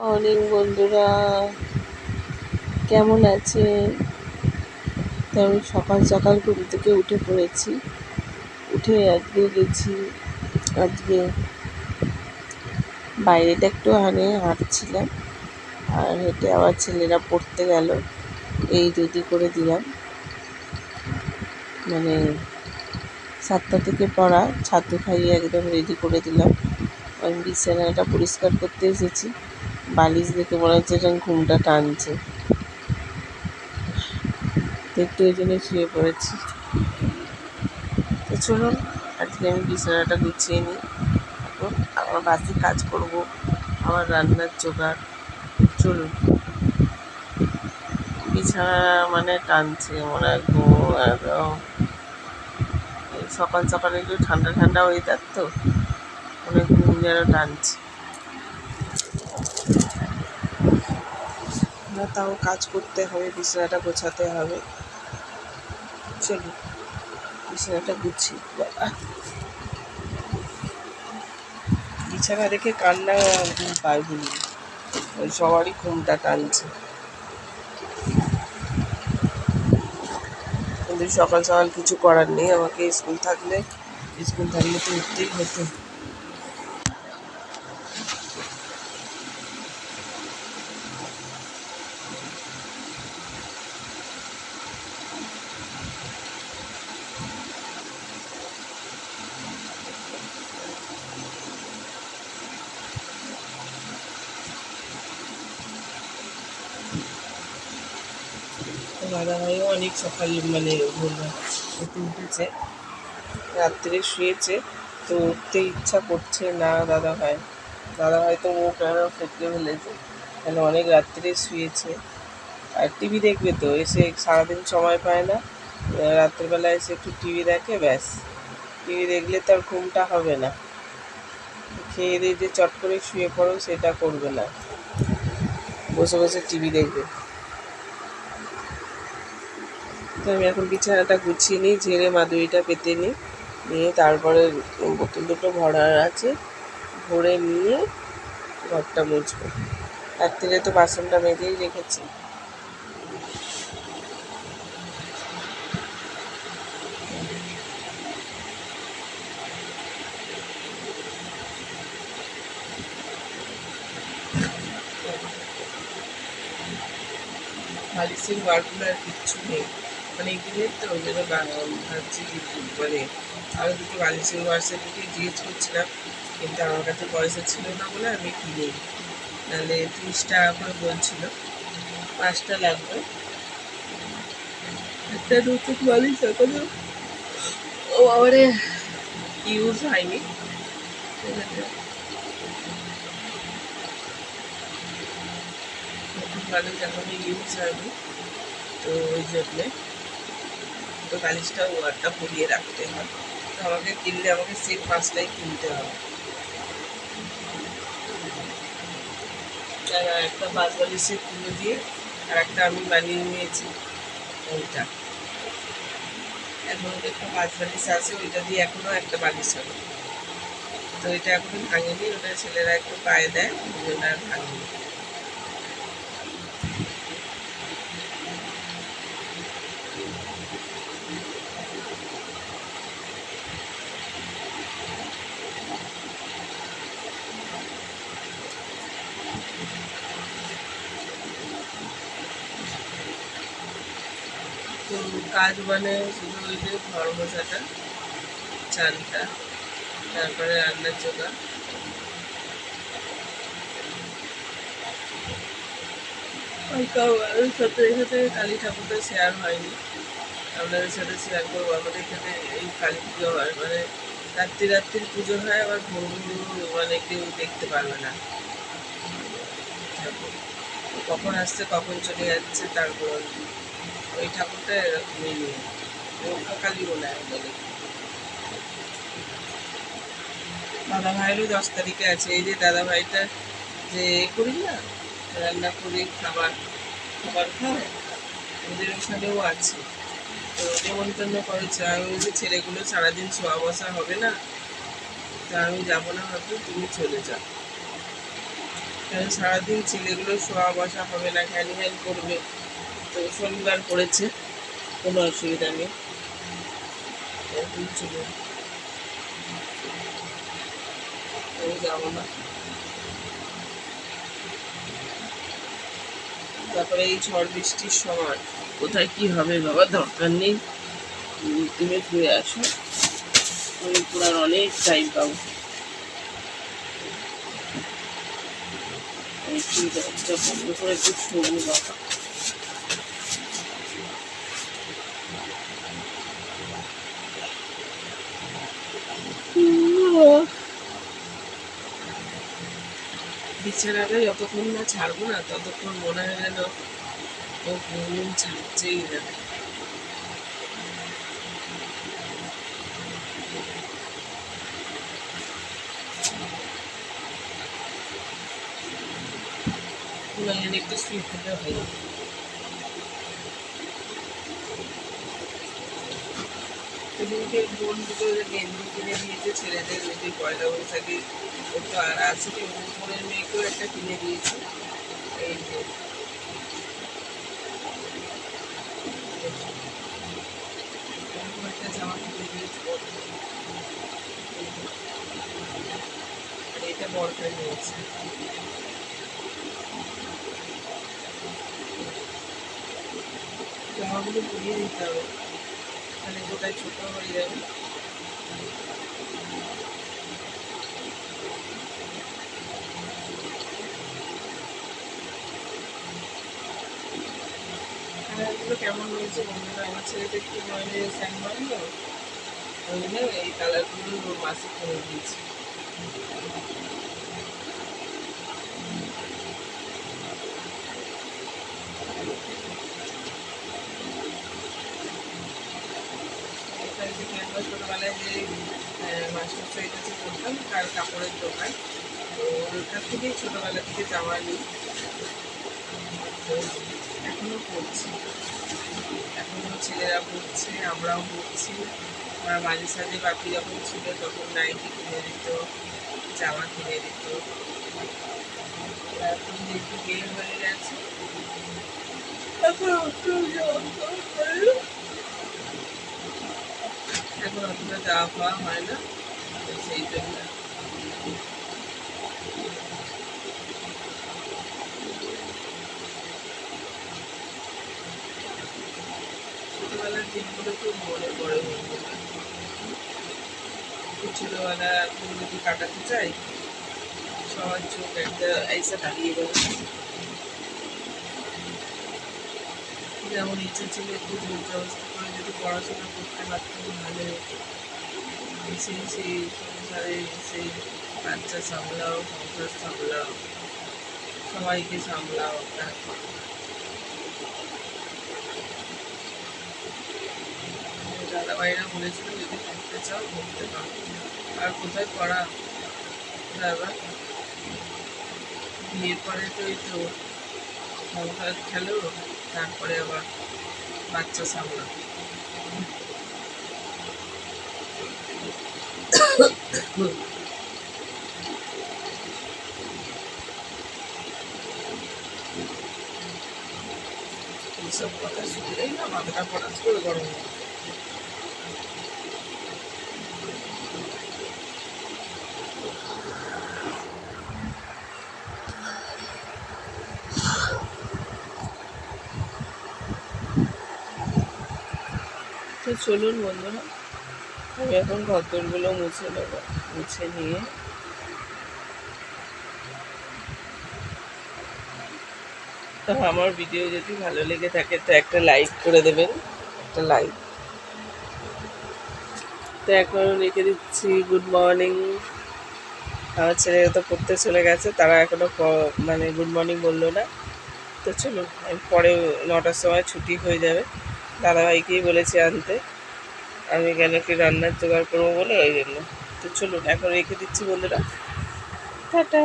Morning বন্ধুরা। কেমন আছে তো আমি সকাল সকাল ঘুম থেকে উঠে পড়েছি। উঠে আজকে গেছি, আজকে বাইরেটা একটু হানে হাঁটছিলাম। আর হেঁটে আবার ছেলেরা পড়তে গেল। এই রেডি করে দিলাম। মানে সাতটা থেকে পড়া, ছাতু খাইয়ে একদম রেডি করে দিলাম। আমি বিছানাটা পরিষ্কার করতে এসেছি। বালিশ দেখে মনে হচ্ছে যেন ঘুমটা টানছে। তো একটু ওই জন্য শুয়ে পড়েছি। তো চলুন, আজকে আমি বিছানাটা গুছিয়ে নিই। এখন আমার বাসি কাজ করব, আমার রান্নার জোগাড়। চলুন। বিছানা মানে টানছে, মনে এই সকাল সকালে একটু ঠান্ডা ঠান্ডা ওয়েদার তো অনেক ঘুম যেন টানছে। না, তাও কাজ করতে হবে, বিছানাটা গোছাতে হবে। চলুন বিছানাটা গুছি বিছানা দেখে কান্না ঘুম ওই সবারই ঘুমটা টানছে। কিন্তু সকাল সকাল কিছু করার নেই, আমাকে স্কুল থাকলে স্কুল থাকলে তো উঠতেই হতো। দাদাভাইও অনেক সকাল মানে উঠে উঠেছে। রাত্রে শুয়েছে, তো উঠতে ইচ্ছা করছে না দাদাভাই দাদাভাই তো মুখ কেন ফেটকে ফেলেছে। কেন অনেক রাত্রে শুয়েছে। আর টিভি দেখবে তো, এসে সারাদিন সময় পায় না। রাত্রেবেলা এসে একটু টিভি দেখে, ব্যাস। টিভি দেখলে তার ঘুমটা হবে না। খেয়ে দিয়ে যে চট করে শুয়ে পড়ো, সেটা করবে না। বসে বসে টিভি দেখবে। তো আমি এখন বিছানাটা গুছিয়ে নিই, ঝেড়ে মাদুরিটা পেতে নিই। নিয়ে তারপরে বোতল দুটো ভরার আছে, ভরে নিয়ে ঘরটা মুছবো। রাত্রিরে তো বাসনটা মেজেই রেখেছি। বালিশের ওয়ার্ডগুলো আর কিচ্ছু নেই। অনেক দিনের তো ওই জন্য ভাবছি মানে আরও দুটো বালিশের ওয়ার্সের জিজ্ঞেস করছিলাম, কিন্তু আমার কাছে পয়সা ছিল না বলে আমি কিনি নাহলে তিরিশ টাকা করে বলছিল পাঁচটা লাগবে। একটা নতুন বালিশ এখনও ও আবারে ইউজ হয়নি। নতুন বালিশ ইউজ হয়নি, তো ওই জন্যে। তো বালিশটা ওয়ারটা পরিয়ে রাখতে হয়। তো আমাকে কিনলে আমাকে সেট পাঁচটাই কিনতে হবে। আর একটা বাস বালিশের তুলে দিয়ে আর একটা আমি বানিয়ে নিয়েছি ওইটা। এখন একটা বাস বালিশ আছে, ওইটা দিয়ে এখনও একটা বালিশ হবে। তো এটা এখনও ভাঙেনি, ওটা ছেলেরা একটু পায়ে দেয় ওই জন্য আর ভাঙেনি। কাজ মানে শুধু ওই যে ঘর মোছাটা চানটা তারপরে রান্নার জোগাড়। ওই সাথে কালী ঠাকুরটা শেয়ার হয়নি। আপনাদের সাথে শেয়ার করব। আমাদের এখানে এই কালী পুজো হয়। মানে রাত্রি রাত্রির পুজো হয়, আবার ভোর মানে কেউ দেখতে পারবে না। ঠাকুর। কখন আসছে, কখন চলে যাচ্ছে তারপর ওই ঠাকুরটা এরকমই রক্ষাকালী বলে বলে। দাদা ভাইয়েরও দশ তারিখে আছে। এই যে দাদা ভাইটা যে করি না, রান্না করি, খাবার খাবার খায় ওদের ওখানেও আছে। তো নেমন্তন্ন করেছে। আমি যে ছেলেগুলো সারাদিন শোয়া বসা হবে না, তা আমি যাব না ভাবছি, তুমি চলে যাও। কারণ সারাদিন ছেলেগুলো শোয়া বসা হবে না ঘ্যান ঘ্যান করবে। তো শনিবার পড়েছে, কোনো অসুবিধা নেই। চলুন আমি যাব না। তারপরে এই ঝড় বৃষ্টির সময় কোথায় কি হবে বাবা দরকার নেই। তুমি ঘুরে আসো। আমি পুরার অনেক টাইম পাবো। বিছানাটা যতক্ষণ না ছাড়বো না ততক্ষণ মনে হয় যেন ও ঘুম ছাড়ছেই না। মানে একটু স্লিপ হলে হয়ে সেদিনকে বোন দুটো গেঞ্জি কিনে দিয়েছে, ছেলেদের ওই যে পয়লা বৈশাখে একটু আর আছে কি বোনের মেয়েকেও একটা কিনে দিয়েছে। এই যে। একটা কিনে দিয়েছে। এটা বরটা নিয়েছে জামাগুলো পুড়িয়ে দিতে হবে। তাহলে গোটায় ছোট হয়ে যাবে। কেমন হয়েছে বন্ধুরা? আমার ছেলেটা একটু মানে স্যান মারলো ওই জন্য এই কালারগুলো মাসে কিনে দিয়েছি। আমরা ছোটোবেলায় যে মাস্টার সাইড আছে করতাম, তার কাপড়ের দোকান। তো ওটার থেকেই ছোটোবেলা থেকে জামা নিই। এখনও পড়ছি এখনও ছেলেরা পড়ছে আমরাও পড়ছি আমার মাঝে সাঝে বাপি যখন ছিল, তখন নাইটি কিনে দিত, জামা কিনে দিত। এখন যে একটু বিয়ে হয়ে গেছে। এখন না। এখন অতটা যাওয়া পাওয়া হয় না। সেই জন্য। ছোটবেলার দিনগুলো খুব মনে পড়ে ছোটবেলা এখন যদি কাটাতে চাই সবার চোখ একটা ऐसा দাঁড়িয়ে যাবে যেমন ইচ্ছে ছিল একটু জোর জবস্তি করে যদি পড়াশোনা করতে পারতাম হতো এসে সেই সংসারে সেই বাচ্চা সামলাও সংসার সামলাও সবাইকে সামলাও তারপর দাদাভাইরা বলেছিল যদি পড়তে চাও পড়তে পারো আর কোথায় পড়া দাদা বিয়ের পরে তো এই তো সংসার খেলো তারপরে আবার বাচ্চা সামলা এইসব কথা শুনলেই না মাথাটা পড়াশ করে গরম তো চলুন বন্ধুরা, আমি এখন ঘরদোরগুলো মুছে নেব, মুছে নিয়ে। তো আমার ভিডিও যদি ভালো লেগে থাকে, তো একটা লাইক করে দেবেন, একটা লাইক তো এখন রেখে দিচ্ছি গুড মর্নিং আমার ছেলেরা তো পড়তে চলে গেছে, তারা এখনও প- মানে গুড মর্নিং বলল না। তো চলুন পরে নটার সময় ছুটি হয়ে যাবে। দাদাভাইকেই বলেছি আনতে, আমি কেন কি রান্নার জোগাড় করব বলে, ওই জন্য। তো চলুন, এখন রেখে দিচ্ছি বন্ধুরা। টাটা!